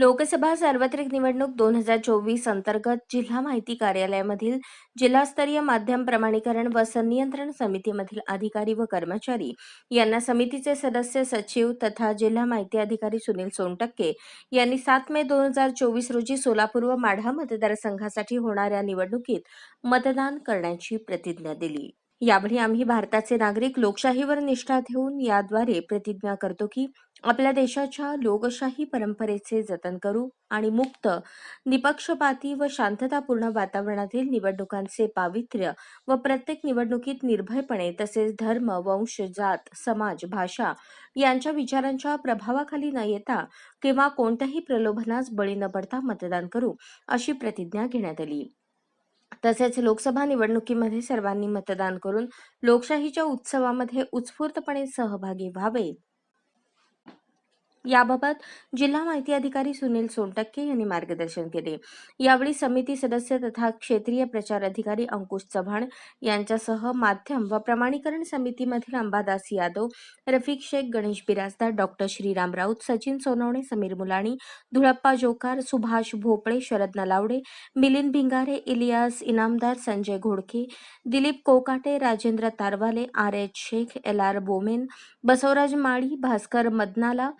लोकसभा सार्वत्रिक निवडणूक दोन हजार चोवीस अंतर्गत जिल्हा माहिती कार्यालयामधील जिल्हास्तरीय माध्यम प्रमाणीकरण व संनियंत्रण समितीमधील अधिकारी व कर्मचारी यांना समितीचे सदस्य सचिव तथा जिल्हा माहिती अधिकारी सुनील सोनटक्के यांनी सात मे दोन हजार चोवीस रोजी सोलापूर व माढा मतदारसंघासाठी होणाऱ्या निवडणुकीत मतदान करण्याची प्रतिज्ञा दिली. यावेळी आम्ही भारताचे नागरिक लोकशाहीवर निष्ठा ठेवून याद्वारे प्रतिज्ञा करतो की आपल्या देशाच्या लोकशाही परंपरेचे जतन करू आणि मुक्त निपक्षपाती व शांततापूर्ण वातावरणातील निवडणुकांचे पावित्र्य व प्रत्येक निवडणुकीत निर्भयपणे तसेच धर्म वंश जात समाज भाषा यांच्या विचारांच्या प्रभावाखाली न येता किंवा कोणत्याही प्रलोभनास बळी न पडता मतदान करू अशी प्रतिज्ञा घेण्यात आली. तसेच लोकसभा निवडणुकीमध्ये सर्वांनी मतदान करून लोकशाहीच्या उत्सवामध्ये उत्स्फूर्तपणे सहभागी व्हावे. याबाबत जिल्हा माहिती अधिकारी सुनील सोनटक्के यांनी मार्गदर्शन केले. यावेळी समिती सदस्य तथा क्षेत्रीय प्रचार अधिकारी अंकुश चव्हाण यांच्यासह माध्यम व प्रमाणीकरण समितीमधील Ambadas Yadav Rafiq Shaikh Ganesh Birajdar doctor Shriram Raut Sachin Sonawane Sameer Mulani Dhulappa Jokar Subhash Bhople Sharad Nalawade Milind Bhingare Ilyas Inamdar Sanjay Ghodke Dilip Kokate Rajendra Tarwale R H Shaikh L R Bomen Basavraj Mali Bhaskar Madanala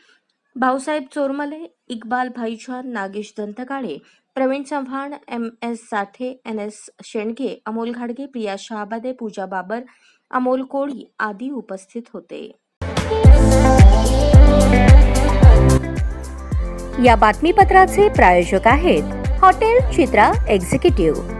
Bhausaheb Chormale Iqbal Bhaichar Nagesh Dantkale Pravin Chavan M S Sathe N S Shendge Amol घाडगे प्रिया शहाबादे पूजा बाबर अमोल कोळी आदी उपस्थित होते. या बातमीपत्राचे प्रायोजक आहेत hotel चित्रा executive.